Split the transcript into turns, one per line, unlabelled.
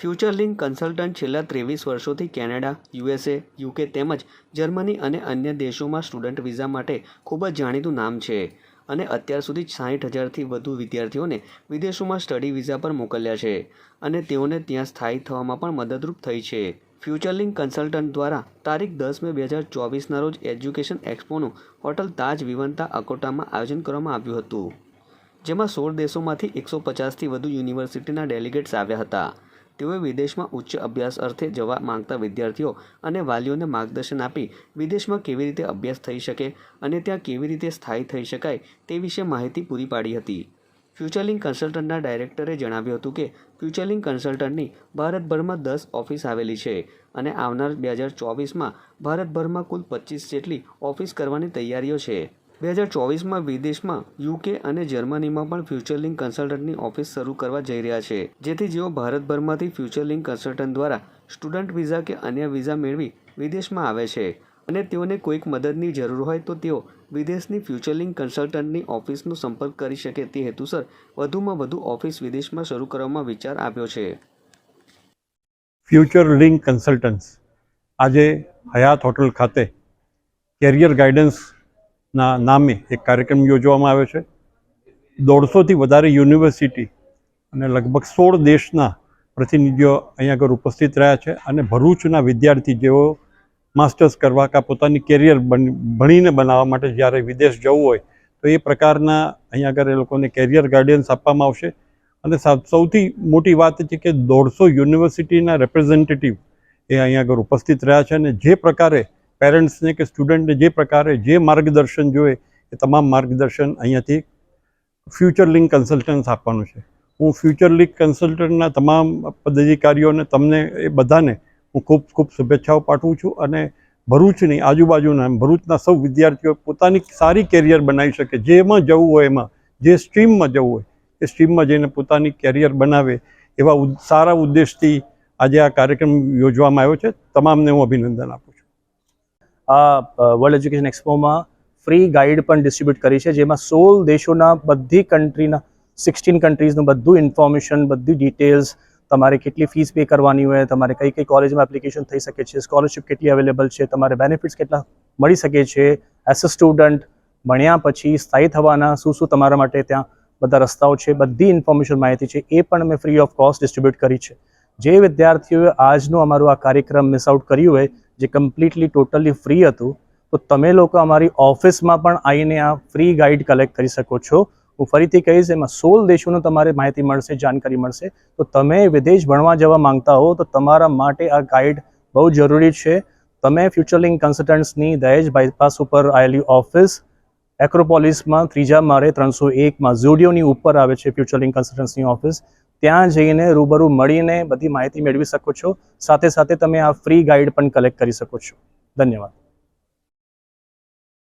Future link consultant છેલ્લા ત્રેવીસ વર્ષોથી કેનેડા, યુએસએ, યુકે તેમજ જર્મની અને અન્ય દેશોમાં સ્ટુડન્ટ વિઝા માટે ખૂબ જ જાણીતું નામ છે અને અત્યાર સુધી સાઠ હજારથી વધુ વિદ્યાર્થીઓને વિદેશોમાં સ્ટડી વિઝા પર મોકલ્યા છે અને તેઓને ત્યાં સ્થાયી થવામાં પણ મદદરૂપ થઈ છે. ફ્યુચર લિંક કન્સલ્ટન્ટ દ્વારા તારીખ દસ મે બે હજાર ચોવીસના રોજ એજ્યુકેશન એક્સપોનું હોટલ તાજ વિવંતા અકોટામાં આયોજન કરવામાં આવ્યું હતું, જેમાં સોળ દેશોમાંથી એકસો પચાસથી વધુ યુનિવર્સિટીના ડેલિગેટ્સ આવ્યા હતા. તેઓએ વિદેશમાં ઉચ્ચ અભ્યાસ અર્થે જવા માંગતા વિદ્યાર્થીઓ અને વાલીઓને માર્ગદર્શન આપી વિદેશમાં કેવી રીતે અભ્યાસ થઈ શકે અને ત્યાં કેવી રીતે સ્થાયી થઈ શકાય તે વિશે માહિતી પૂરી પાડી હતી. ફ્યુચરલિંક કન્સલ્ટન્ટના ડાયરેક્ટરે જણાવ્યું હતું કે ફ્યુચરલિંક કન્સલ્ટન્ટની ભારતભરમાં દસ ઓફિસ આવેલી છે અને આવનાર બે હજાર ચોવીસમાં ભારતભરમાં કુલ પચીસ જેટલી ઓફિસ કરવાની તૈયારીઓ છે. બે હજાર ચોવીસમાં વિદેશમાં યુકે અને જર્મનીમાં પણ ફ્યુચરલિંક કન્સલ્ટન્ટની ઓફિસ શરૂ કરવા જઈ રહ્યા છે. જેથી જેઓ ભારતભરમાંથી ફ્યુચરલિંક કન્સલ્ટન્ટ દ્વારા સ્ટુડન્ટ વિઝા કે અન્ય વિઝા મેળવી વિદેશમાં આવે છે અને તેઓને કોઈક મદદની જરૂર હોય તો તેઓ વિદેશની ફ્યુચરલિંક કન્સલ્ટન્ટની ઓફિસનો સંપર્ક કરી શકે તે હેતુસર વધુમાં વધુ ઓફિસ વિદેશમાં શરૂ કરવામાં વિચાર આવ્યો છે.
ફ્યુચર લિંક કન્સલ્ટન્ટ્સ આજે હયાત હોટલ ખાતે કેરિયર ગાઈડન્સના નામે એક કાર્યક્રમ યોજવામાં આવ્યો છે. દોઢસોથી વધારે યુનિવર્સિટી અને લગભગ સોળ દેશના પ્રતિનિધિઓ અહીંયા આગળ ઉપસ્થિત રહ્યા છે અને ભરૂચના વિદ્યાર્થી જેઓ માસ્ટર્સ કરવા કાં પોતાની કેરિયર ભણીને બનાવવા માટે જ્યારે વિદેશ જવું હોય, તો એ પ્રકારના અહીંયા આગળ એ લોકોને કેરિયર ગાઈડન્સ આપવામાં આવશે. અને સૌથી મોટી વાત છે કે દોઢસો યુનિવર્સિટીના રિપ્રેઝેન્ટેટિવ એ અહીંયા આગળ ઉપસ્થિત રહ્યા છે અને જે પ્રકારે પેરેન્ટ્સને કે સ્ટુડન્ટને જે પ્રકારે જે માર્ગદર્શન જોઈએ, એ તમામ માર્ગદર્શન અહીંયાથી ફ્યુચર લિંક કન્સલ્ટન્સ આપવાનું છે. હું ફ્યુચર લિંક કન્સલ્ટન્ટના તમામ પદાધિકારીઓને, તમને એ બધાને હું ખૂબ ખૂબ શુભેચ્છાઓ પાઠવું છું અને ભરૂચની આજુબાજુના, ભરૂચના સૌ વિદ્યાર્થીઓ પોતાની સારી કેરિયર બનાવી શકે. જેમાં જવું હોય એમાં, જે સ્ટ્રીમમાં જવું હોય, એ સ્ટ્રીમમાં જઈને પોતાની કેરિયર બનાવે એવા સારા ઉદ્દેશથી આજે આ કાર્યક્રમ યોજવામાં આવ્યો છે. તમામને હું અભિનંદન આપું
આ વર્લ્ડ એજ્યુકેશન એક્સપોમાં ફ્રી ગાઈડ પણ ડિસ્ટ્રીબ્યુટ કરી છે, જેમાં સોળ દેશોના બધી કન્ટ્રીના સિક્સટીન કન્ટ્રીઝનું બધું ઇન્ફોર્મેશન બધી ડિટેલ્સ તમારે કેટલી ફીસ પે કરવાની હોય, તમારે કઈ કઈ કોલેજમાં એપ્લિકેશન થઈ શકે છે સ્કોલરશિપ કેટલી અવેલેબલ છે, તમારે બેનિફિટ્સ કેટલા મળી શકે છે એઝ અ સ્ટુડન્ટ ભણ્યા પછી સ્થાયી થવાના, શું શું તમારા માટે ત્યાં બધા રસ્તાઓ છે, બધી ઇન્ફોર્મેશન માહિતી છે, એ પણ અમે ફ્રી ઓફ કોસ્ટ ડિસ્ટ્રીબ્યુટ કરી છે. જે વિદ્યાર્થીઓએ આજનું અમારું આ કાર્યક્રમ મિસ આઉટ કર્યું હોય જે કમ્પ્લીટલી ટોટલી ફ્રી હતું, તો તમે લોકો અમારી ઓફિસમાં પણ આવીને આ ફ્રી ગાઈડ કલેક્ટ કરી શકો છો. હું ફરીથી કહીશ, એમાં સોળ દેશોનું તમારે માહિતી મળશે, જાણકારી મળશે. તો તમે વિદેશ ભણવા જવા માંગતા હો, તો તમારા માટે આ ગાઈડ બહુ જરૂરી છે. તમે ફ્યુચરલિંગ કન્સલ્ટન્ટ્સની દહેજ બાયપાસ ઉપર આવેલી ઓફિસ એક્રોપોલિસમાં ત્રીજા મારે ત્રણસો એકમાં ઝુડિયોની ઉપર આવે છે ફ્યુચરલિંગ કન્સલ્ટન્ટ્સની ઓફિસ ત્યાં જઈને રૂબરૂ મળીને બધી માહિતી મેળવી શકો છો. સાથે સાથે તમે આ ફ્રી ગાઈડ પણ કલેક્ટ કરી શકો છો. ધન્યવાદ.